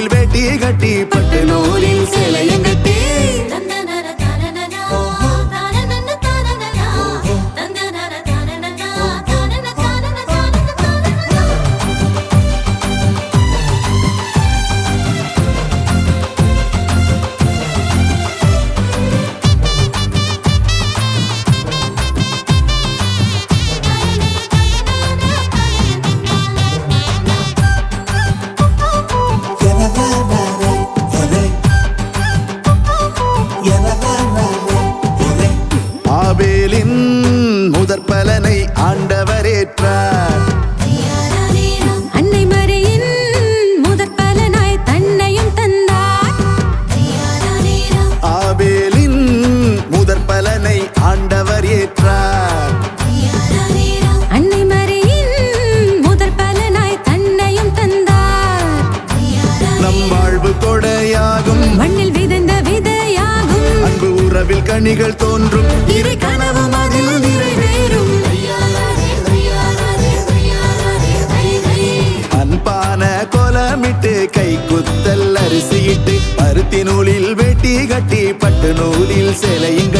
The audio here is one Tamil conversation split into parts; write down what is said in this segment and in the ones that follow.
நூலில் வேட்டி கட்டி பட்டு நூலில் சிலையுங்கள் ஆண்டவர் ஏற்றார். அன்னை மரியின் முதற் பலனாய் தன்னையும் தந்தார். நம் வாழ்வு கொடையாகும். மண்ணில் விதைந்த விதையாகும். அன்பு உறவில் கனிகள் தோன்றும். இறை கனவு அதில் நிறைவேறும். அன்பான கை குத்தல் அரிசியிட்டு பருத்தி நூலில் வெட்டி கட்டி பட்டு நூலில் சிலையுங்கள்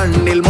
வீர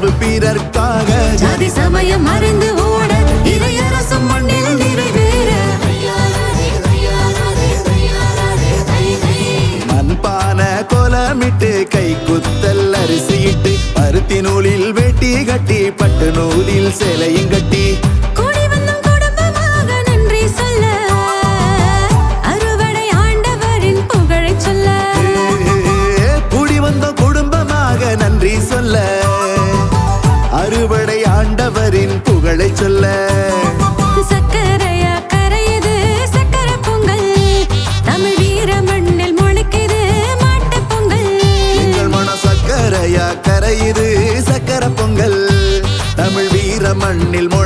வாழ்வு பிறர்க்காக. ஜாதி சமயம் மறைந்து ஓட இறையரசம் மண்ணில் நிறைவேற. மண்பான கோலமிட்டு கை குத்தல் அரிசியிட்டு பருத்தி நூலில் வெட்டி கட்டி பட்டு நூலில் சேலையும் கட்டி புகழை சொல்ல. சக்கரையா கரையுது சக்கரை பொங்கல். தமிழ் வீர மண்ணில் முளைக்குது மாட்டுப் பொங்கல். எங்கள் மன சக்கரையா கரையுது சக்கர பொங்கல். தமிழ் வீர மண்ணில் முளைக்குது